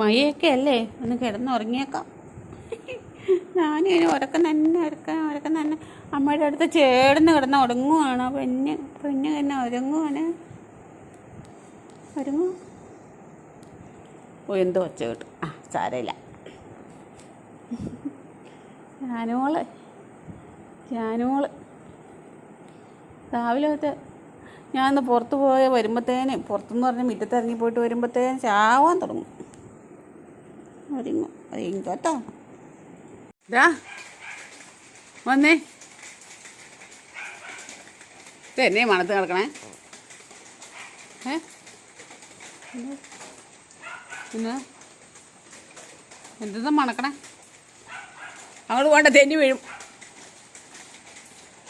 മഴയൊക്കെ അല്ലേ? ഒന്ന് കിടന്നുറങ്ങിയേക്കാം. ഞാനും ഇങ്ങനെ ഉറക്കം തന്നെ ഉറക്കം ഉറക്കം തന്നെ അമ്മയുടെ അടുത്ത് ചേർന്ന് കിടന്ന് ഉറങ്ങുവാണ്. പെണ്ണ് പെണ്ണ് തന്നെ ഒരുങ്ങുവാണ്. ഒരുങ്ങു. ഓ എന്തോ ഒച്ച കിട്ടും. ആ സാരമില്ല. ജാനുമോൾ ജാനുമോൾ. രാവിലെ ഞാൻ ഒന്ന് പുറത്ത് പോയ വരുമ്പോഴത്തേനും പുറത്തുനിന്ന് പറഞ്ഞ് മുറ്റത്തിറങ്ങി പോയിട്ട് വരുമ്പോഴത്തേനും ചാവാൻ തുടങ്ങും. ഒരുങ്ങും ഒരുങ്ങും കേട്ടോ ഇതാ വന്നേ. ഇത് എന്നെ മണത്ത് കിടക്കണേ. ഏ? പിന്നെ? പിന്നെ എന്താ മണക്കണേ? അങ്ങോട്ട് പോണ്ട തെന്നി വീഴും.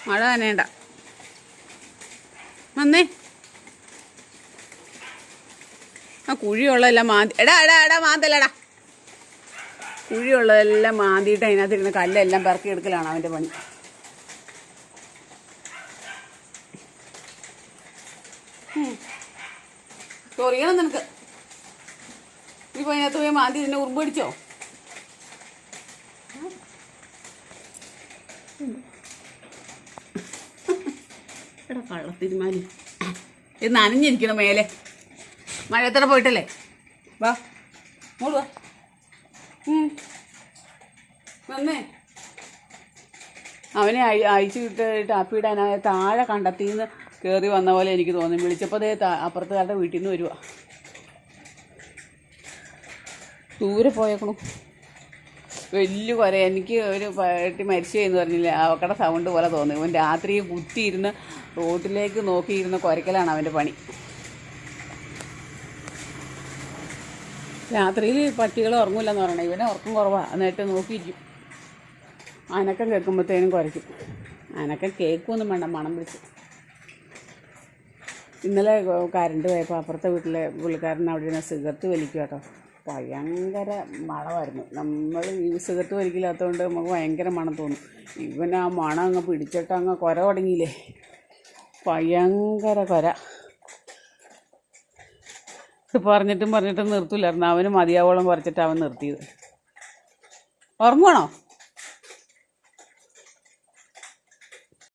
മഴ നനയണ്ട വന്നേ. ആ കുഴിയുള്ളതല്ല മാന്തി എടാ എടാ എടാ മാന്തല്ലടാ. കുഴിയുള്ളതെല്ലാം മാന്തിയിട്ട് അതിനകത്തിരുന്ന് കല്ലെല്ലാം പെറുക്കി എടുക്കലാണ് അവന്റെ പണി. ചൊറിയണം നിനക്ക്. ഇപ്പൊ അതിനകത്ത് പോയി മാന്തി നിന്നെ ഉറുമ്പ് പിടിച്ചോ? എടാ കള്ളത്തിരുമാലി. ഇത് നനഞ്ഞിരിക്കണം മേലെ. മഴയത്തോടെ പോയിട്ടല്ലേ? വാ. മോൾ വാ. അവനെ അയ- അയച്ചു വിട്ട് ടാപ്പി ഇടാനായ താഴെ കണ്ടെത്തി നിന്ന് കയറി വന്ന പോലെ എനിക്ക് തോന്നി. വിളിച്ചപ്പോൾ അതേ അപ്പുറത്തുകാരുടെ വീട്ടിൽ നിന്ന് വരുവാ. ദൂരെ പോയേക്കണു. വലിയ കുര എനിക്ക് ഒരു പട്ടി മരിച്ചു എന്ന് പറഞ്ഞില്ല? അവക്കടെ സൗണ്ട് പോലെ തോന്നി. ഇവൻ രാത്രി കുത്തിയിരുന്ന് റോട്ടിലേക്ക് നോക്കിയിരുന്ന് കുരക്കലാണ് അവന്റെ പണി. രാത്രിയിൽ പട്ടികൾ ഉറങ്ങില്ലെന്ന് പറയണേ. ഇവനെ ഉറക്കം കുറവാണ് എന്നിട്ട് നോക്കിയിരിക്കും. അനക്കം കേൾക്കുമ്പോഴത്തേനും കുറയ്ക്കും. അനക്കം കേൾക്കുമൊന്നും വേണ്ട മണം പിടിച്ച്. ഇന്നലെ കരണ്ട് പോയപ്പോൾ അപ്പുറത്തെ വീട്ടിലെ പുള്ളിക്കാരൻ അവിടെ ഇരുന്ന് സിഗരറ്റ് വലിക്കും കേട്ടോ. ഭയങ്കര മണമായിരുന്നു. നമ്മൾ ഈ സിഗരറ്റ് വലിക്കില്ലാത്തതുകൊണ്ട് നമുക്ക് ഭയങ്കര മണം തോന്നും. ഇവൻ ആ മണം അങ്ങ് പിടിച്ചിട്ട് അങ്ങ് കുര തുടങ്ങിയില്ലേ? ഭയങ്കര കുര. പറഞ്ഞിട്ടും പറഞ്ഞിട്ടും നിർത്തില്ലായിരുന്നു അവന് മതിയാവോളം പറിച്ചിട്ട് അവൻ നിർത്തിയത്. ഉറങ്ങുവാണോ?